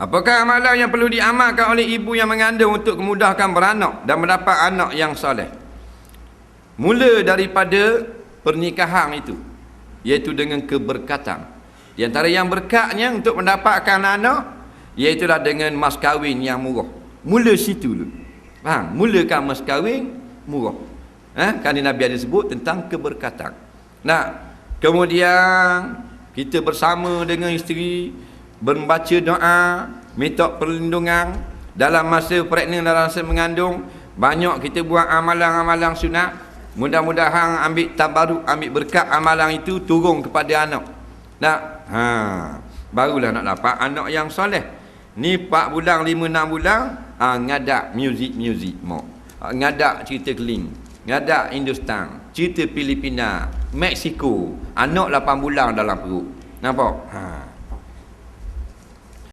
Apakah amalan yang perlu diamalkan oleh ibu yang mengandung untuk memudahkan beranak dan mendapat anak yang soleh? Mula daripada pernikahan itu, iaitu dengan keberkatan. Di antara yang berkatnya untuk mendapatkan anak, iaitulah dengan mas kahwin yang murah. Mula situ dulu. Faham? Mulakan mas kahwin murah. Ha? Kan Nabi ada sebut tentang keberkatan. Nah, kemudian kita bersama dengan isteri membaca doa, minta perlindungan dalam masa pregnant dalam masa mengandung, banyak kita buat amalan-amalan sunat. Mudah-mudahan ambil tabaruk, ambil berkat amalan itu turun kepada anak. Nah, ha, barulah nak dapat anak yang soleh. Ni 4 bulan, 5 6 bulan, ha, ngadak muzik-muzik mak. Ha, ngadak cerita keling. Ngadak Hindustan, cerita Filipina, Mexico. Anak 8 bulan dalam perut. Nampak? Ha.